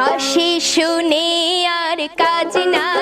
বাসি শুনে আর কাজ না